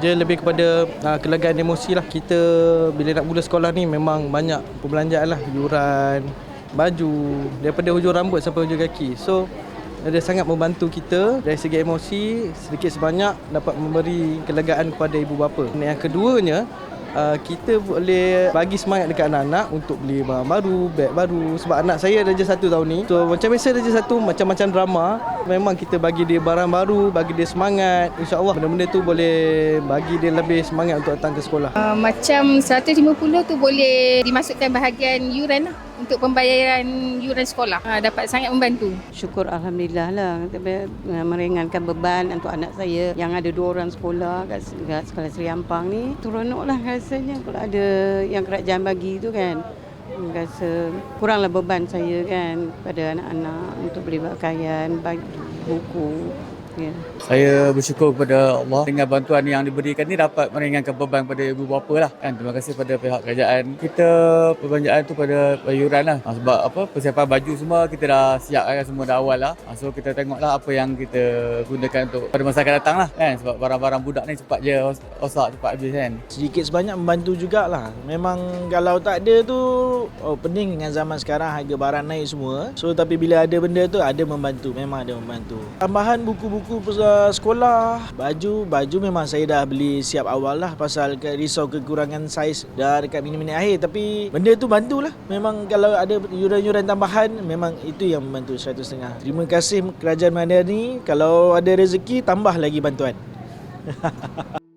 Dia lebih kepada uh, kelegaan emosi lah. Kita bila nak mula sekolah ni memang banyak perbelanjaan lah. Yuran, baju Daripada hujung rambut sampai hujung kaki. So dia sangat membantu kita. Dari segi emosi sedikit sebanyak dapat memberi kelegaan kepada ibu bapa. Yang keduanya uh, kita boleh bagi semangat dekat anak-anak untuk beli barang baru, beg baru sebab anak saya darjah satu tahun ni. So macam biasa darjah satu macam-macam drama memang kita bagi dia barang baru, bagi dia semangat. InsyaAllah benda-benda tu boleh bagi dia lebih semangat untuk datang ke sekolah. Uh, macam 150 tu boleh dimasukkan bahagian yuran lah untuk pembayaran yuran sekolah. Uh, dapat sangat membantu. Syukur Alhamdulillah lah uh, Meringankan beban untuk anak saya Yang ada dua orang sekolah kat, kat sekolah Seri Ampang ni Teronok lah rasanya Kalau ada yang kerajaan bagi tu kan Rasa kuranglah beban saya kan Pada anak-anak Untuk beli pakaian Bagi buku Ya. Saya bersyukur kepada Allah dengan bantuan yang diberikan ni dapat meringankan beban pada ibu bapa lah kan. Terima kasih pada pihak kerajaan. Kita perbelanjaan tu pada yuran lah. Ha, sebab apa persiapan baju semua kita dah siapkan semua dah awal lah. Ha, so kita tengoklah apa yang kita gunakan untuk pada masa akan datang lah kan. Sebab barang-barang budak ni cepat je rosak, cepat habis kan. sedikit sebanyak membantu jugalah. Memang kalau tak ada tu oh pening dengan zaman sekarang harga barang naik semua. So tapi bila ada benda tu ada membantu, memang ada membantu. Tambahan buku-buku uh, sekolah, baju, baju memang saya dah beli siap awal lah pasal risau kekurangan saiz dah dekat minit-minit akhir tapi benda tu bantulah. Memang kalau ada yuran-yuran tambahan memang itu yang membantu 100 setengah. Terima kasih kerajaan Madani kalau ada rezeki tambah lagi bantuan.